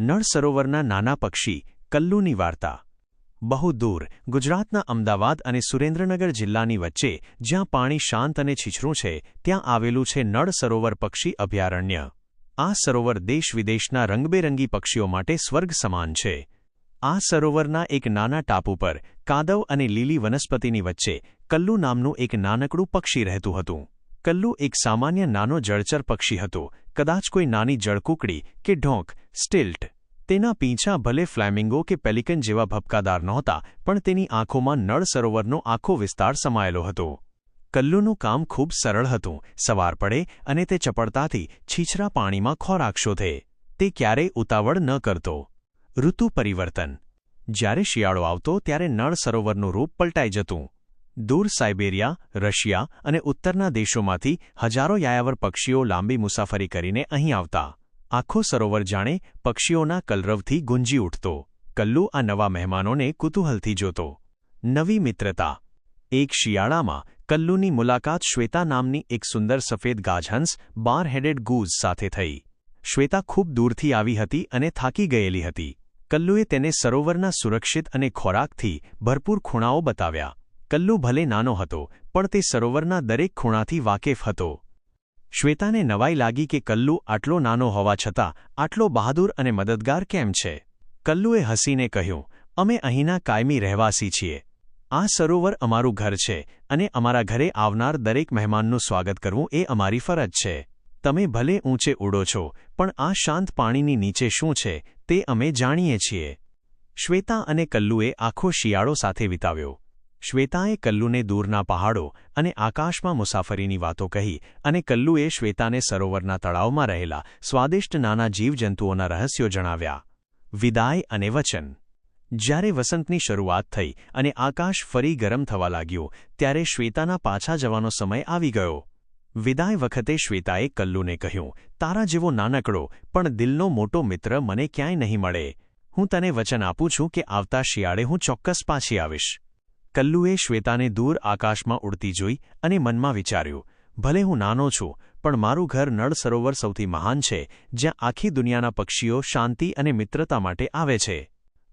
નળ સરોવરના નાના પક્ષી કલ્લુની વાર્તા. બહુ દૂર, ગુજરાતના અમદાવાદ અને સુરેન્દ્રનગર જિલ્લાની વચ્ચે જ્યાં પાણી શાંત અને છીછરું છે, ત્યાં આવેલું છે નળ સરોવર પક્ષી અભયારણ્ય. આ સરોવર દેશવિદેશના રંગબેરંગી પક્ષીઓ માટે સ્વર્ગ સમાન છે. આ સરોવરના એક નાના ટાપુ પર, કાદવ અને લીલી વનસ્પતિની વચ્ચે, કલ્લુ નામનું એક નાનકડું પક્ષી રહેતું હતું. કલ્લુ એક સામાન્ય નાનો જળચર પક્ષી હતો, કદાચ કોઈ નાની જળકુકડી કે ઢોંક, સ્ટિલ્ટ તેના પીંછા ભલે ફ્લેમિંગો કે પેલિકન જેવા ભપકાદાર નહોતા, પણ તેની આંખોમાં નળ સરોવરનો આખો વિસ્તાર સમાયેલો હતો. કલ્લુનું કામ ખૂબ સરળ હતું, સવાર પડે અને તે ચપળતાથી છીછરા પાણીમાં ખોરાક શોધે તે ક્યારેય ઉતાવળ ન કરતો. ઋતુ પરિવર્તન. જ્યારે શિયાળો આવતો ત્યારે નળ સરોવરનું રૂપ પલટાઈ જતું. દૂર સાઇબેરિયા, રશિયા અને ઉત્તરના દેશોમાંથી હજારો યાયાવર પક્ષીઓ લાંબી મુસાફરી કરીને અહીં આવતા. આખો સરોવર જાણે પક્ષીઓના કલરવથી ગુંજી ઉઠતો. કલ્લુ આ નવા મહેમાનોને કુતૂહલથી જોતો. નવી મિત્રતા. એક શિયાળામાં કલ્લુની મુલાકાત શ્વેતા નામની એક સુંદર સફેદ ગાજહંસ બાર હેડેડ ગૂઝ સાથે થઈ. શ્વેતા ખૂબ દૂરથી આવી હતી અને થાકી ગયેલી હતી. કલ્લુએ તેને સરોવરના સુરક્ષિત અને ખોરાકથી ભરપૂર ખૂણાઓ બતાવ્યા. કલ્લુ ભલે નાનો હતો, પણ તે સરોવરના દરેક ખૂણાથી વાકેફ હતો. શ્વેતાને નવાઈ લાગી કે કલ્લુ આટલો નાનો હોવા છતાં આટલો બહાદુર અને મદદગાર કેમ છે? કલ્લુએ હસીને કહ્યું, અમે અહીંના કાયમી રહેવાસી છીએ. આ સરોવર અમારું ઘર છે અને અમારા ઘરે આવનાર દરેક મહેમાનનું સ્વાગત કરવું એ અમારી ફરજ છે. તમે ભલે ઊંચે ઉડો છો, પણ આ શાંત પાણીની નીચે શું છે તે અમે જાણીએ છીએ. શ્વેતા અને કલ્લુએ આખો શિયાળો સાથે વિતાવ્યો. શ્વેતાએ કલ્લુને દૂરના પહાડો અને આકાશમાં મુસાફરીની વાતો કહી અને કલ્લુએ શ્વેતાને સરોવરના તળાવમાં રહેલા સ્વાદિષ્ટ નાના જીવજંતુઓના રહસ્યો જણાવ્યા. વિદાય અને વચન. જ્યારે વસંતની શરૂઆત થઈ અને આકાશ ફરી ગરમ થવા લાગ્યું, ત્યારે શ્વેતાના પાછા જવાનો સમય આવી ગયો. વિદાય વખતે શ્વેતાએ કલ્લુને કહ્યું, તારા જેવો નાનકડો, પણ દિલનો મોટો મિત્ર મને ક્યાંય નહીં મળે. હું તને વચન આપું છું કે આવતા શિયાળે હું ચોક્કસ પાછી આવીશ. કલ્લુએ શ્વેતાને દૂર આકાશમાં ઉડતી જોઈ અને મનમાં વિચાર્યું, ભલે હું નાનો છું, પણ મારું ઘર નળ સરોવર સૌથી મહાન છે, જ્યાં આખી દુનિયાના પક્ષીઓ શાંતિ અને મિત્રતા માટે આવે છે.